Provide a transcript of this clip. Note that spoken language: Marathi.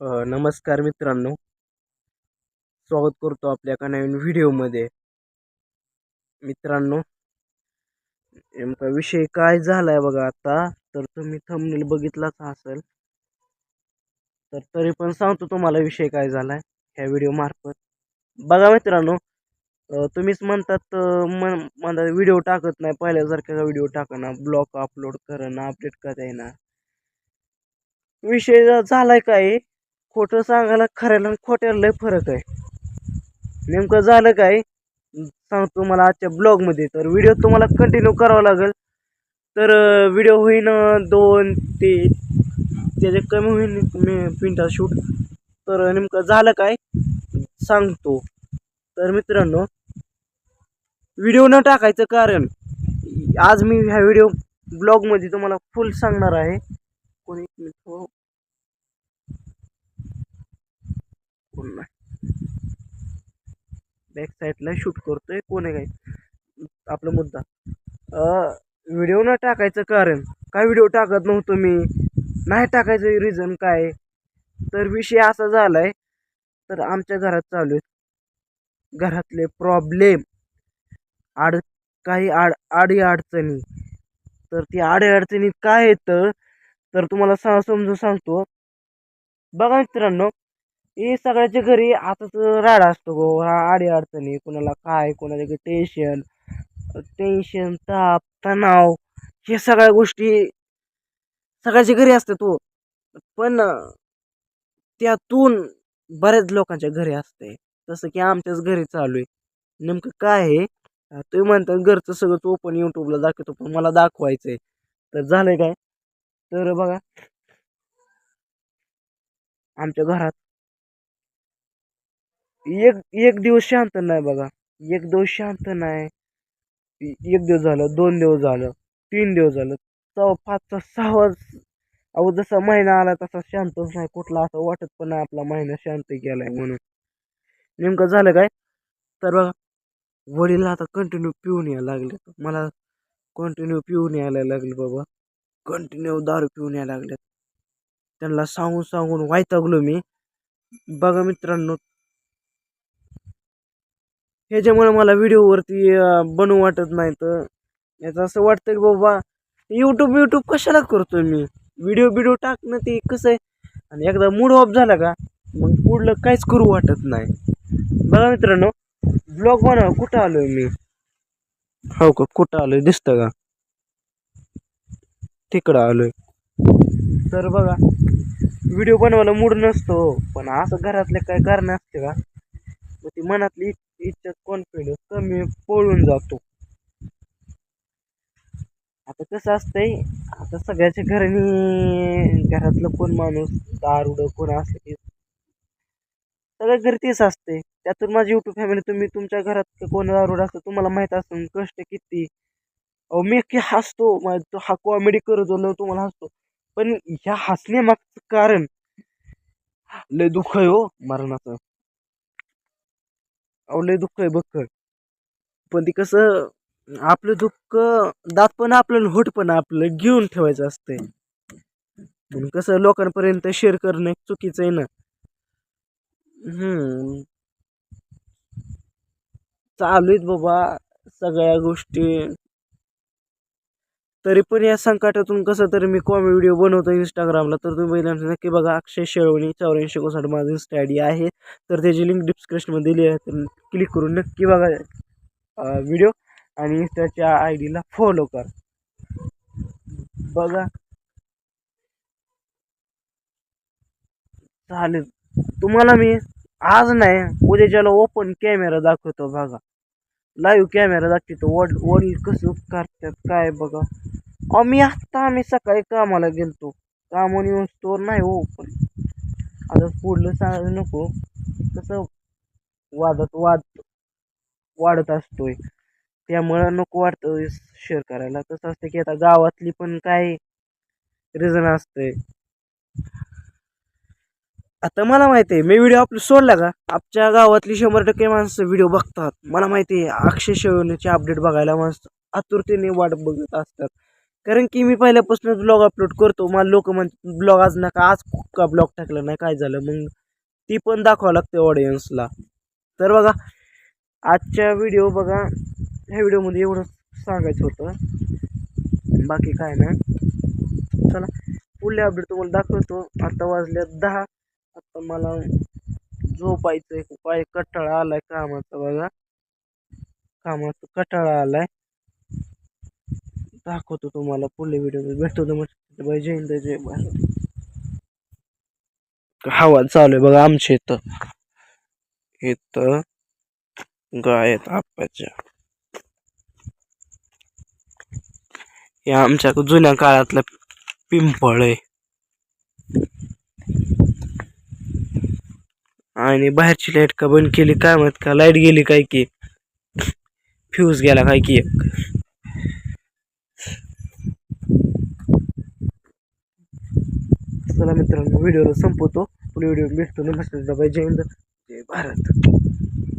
नमस्कार मित्रांनो. स्वागत करतो आपल्या एका नवीन व्हिडिओमध्ये. मित्रांनो नेमका विषय काय झालाय बघा आता तर तुम्ही थंबनेल बघितलाच असेल. तर तरी पण सांगतो तुम्हाला विषय काय झालाय ह्या व्हिडिओ मार्फत. बघा मित्रांनो तुम्हीच म्हणतात मन मला व्हिडिओ टाकत नाही पहिल्यासारखा व्हिडिओ टाकना ब्लॉग अपलोड करणं अपडेट करता येणार विषय झालाय काय? खोटं सांगायला खऱ्याला आणि खोट्याला लय फरक आहे. नेमकं झालं काय? सांगतो मला आजच्या ब्लॉगमध्ये. तर व्हिडिओ तुम्हाला कंटिन्यू करावा लागेल. तर व्हिडिओ होईन दोन ते त्याचे कमी होईन मी पिंटा शूट तर नेमकं झालं काय? सांगतो. तर मित्रांनो व्हिडिओ न टाकायचं कारण आज मी ह्या व्हिडिओ ब्लॉगमध्ये तुम्हाला फुल सांगणार आहे. कोणी हो नाही बॅक साईडला शूट करतोय. कोण आहे काय? आपला मुद्दा. व्हिडिओ न टाकायचं कारण काय व्हिडिओ टाकत नव्हतो मी? नाही टाकायचं रिझन काय? तर विषय असा झाला आहे तर आमच्या घरात चालू आहेत घरातले प्रॉब्लेम आड काही आड आडी अडचणी. तर ती आडी अडचणी काय येतं तर तुम्हाला सा समजून सांगतो. बघा मित्रांनो हे सगळ्याच्या घरी आता राडा असतो गो. हा आडी अडचणी कोणाला काय कोणाला टेन्शन टेन्शन ताप तणाव हे सगळ्या गोष्टी सगळ्याच्या घरी असते तो हो. पण त्यातून बऱ्याच लोकांच्या घरी असते. जसं की आमच्याच घरी चालू आहे. नेमकं काय आहे? तुम्ही म्हणता घरचं सगळं ओपन यूट्यूबला दाखवतो पण मला दाखवायचं आहे तर झालं काय? तर बघा. आमच्या घरात एक एक दिवस शांत नाही बघा. एक दिवस शांत नाही. एक दिवस झालं दोन दिवस झालं तीन दिवस झालं. चौ पाचचा सहा अहो जसा महिना आला तसा शांतच नाही. कुठला असं वाटत पण नाही आपला महिना शांत गेलाय म्हणून. नेमकं झालं काय? तर बघा वडील आता कंटिन्यू पिऊन यायला लागले. मला कंटिन्यू पिऊन यायला लागले बाबा. कंटिन्यू दारू पिऊन यायला लागले. त्यांना सांगून सांगून वैतागलो मी. बघा मित्रांनो ह्याच्यामुळे मला व्हिडिओवरती बनवू वाटत नाही तर. याचं असं वाटतं की बाबा यूट्यूब यूट्यूब कशाला करतो मी? व्हिडिओ बिडिओ टाकणं ते कसं आहे? आणि एकदा मूड ऑफ झाला का मग पुढलं काहीच करू वाटत नाही. बघा मित्रांनो ब्लॉग बनवा कुठं आलो आहे मी? हो का कुठं आलो आहे दिसतं का? तिकडं आलो आहे तर बघा व्हिडिओ बनवायला मूड नसतो पण असं घरातले काय कारण असते का? मग ती मनातली याच्यात कॉन्फिडन्स कमी पळून जातो. आता कसं असतंय आता सगळ्याच्या घराने घरातलं कोण माणूस दारुड कोण असलं की सगळ्या घरी तेच असते त्यातून माझी युट्यूब फॅमिली तुम्ही तुमच्या घरात कोण दारुड असतं तुम्हाला माहीत असेल कष्ट किती. अहो मी की हसतो मा- तो हा कॉमेडी करतो न तुम्हाला हसतो. पण ह्या हसण्यामागचं कारण लय दुःख आहे हो मरणाचं. लय दुःख आहे बघ पण ते कसं आपलं दुःख दात पण आपलं होट पण आपलं घेऊन ठेवायचं असतंय. म्हणून कसं लोकांपर्यंत शेअर करणं एक चुकीचं आहे ना. हम्म. चालू आहेत बाबा सगळ्या गोष्टी. तरी पण या संकटातून कसं तरी मी कॉमेडी व्हिडिओ बनवतो इंस्टाग्रामला तर तुम्ही पहिल्यांदा नक्की बघा. अक्षय शेळवणी चौऱ्याऐंशी एकोणसाठ माझं इंस्टा आय डी आहे. तर त्याची लिंक डिस्क्रिप्शनमध्ये दिली आहे. तर क्लिक करून नक्की बघा व्हिडिओ आणि इंस्टाच्या आय डीला फॉलो कर. बघा. चालेल. तुम्हाला मी आज नाही उद्याच्याला ओपन कॅमेरा दाखवतो बघा. लाईव्ह कॅमेरा दाखवतो वड वडील कसं करतात काय बघा. आम्ही मी आत्ता आम्ही सकाळी कामाला गेलतो. कामाने येऊन स्टोर नाही हो पण. आता पुढलं सांगायला नको. कसं वादत वाद वाढत असतोय. त्यामुळं नको वाटतं शेअर करायला. तसं असतं की आता गावातली पण काय रिझन असतंय. आता मला माहिती आहे मी व्हिडिओ आपला सोडला का? आमच्या गावातली शंभर टक्के माणसं व्हिडिओ बघतात. मला माहिती आहे अक्षय अपडेट बघायला माणसं आतुरतेने वाट बघत असतात. कारण की मी पहिल्यापासूनच ब्लॉग अपलोड करतो. मला लोक म्हणतात ब्लॉग आज नका आज का ब्लॉग टाकला नाही काय झालं? मग ती पण दाखवावं लागते ऑडियन्सला तर बघा आजच्या व्हिडिओ बघा ह्या व्हिडिओमध्ये एवढं सांगायचं होतं. बाकी काय नाही. चला पुढले अपडेट तुम्हाला दाखवतो. आता वाजल्यात दहा. आता मला झोपायचं एक पाय कटाळा आलाय कामाचा बघा. कामाचा कटाळा आलाय. दाखवतो तुम्हाला पुढल्या व्हिडिओ भेटतो तुम्हाला बाय जय हिंद जय भारत. हवा चालू आहे बघा आमच्या इथं. इथं गाय आहेत आप्पाच्या. हे आमच्या जुन्या काळातलं पिंपळ. आहे आणि बाहेरची लाइट का बंद केली काय मत का लाईट गेली काय की फ्यूज गेला काय की एक। चला मित्रांनो व्हिडिओला संपवतो पुढे व्हिडिओ भेटतो नमस्कार जय हिंद, जय भारत।